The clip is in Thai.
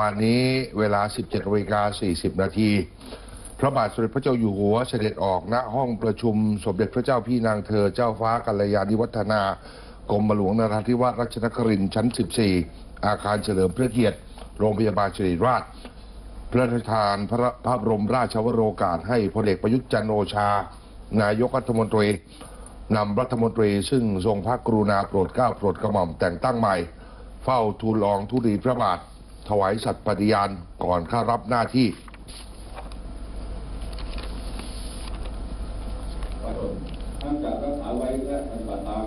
วันนี้เวลา 17นาฬิกา40 นาที พระบาทสมเด็จพระเจ้าอยู่หัวเสด็จออกณห้องประชุมสมเด็จพระเจ้าพี่นางเธอเจ้าฟ้ากัลยาณิวัฒนากรมหลวงนราธิวาสรัชนครินทร์ชั้น 14 อาคารเฉลิมพระเกียรติ โรงพยาบาลศิริราช พระราชทานพระพระบรมราชวโรกาสให้พลเอกประยุทธ์จันโอชา นายกรัฐมนตรีนำรัฐมนตรีซึ่งทรงพระกรุณาโปรดเกล้าโปรดกระหม่อมแต่งตั้งใหม่ เฝ้าทูลลองทุลีพระบาท ถวายสัตย์ปฏิญาณก่อนเข้ารับหน้าที่ทั้งจะรักษาไว้และปฏิบัติตาม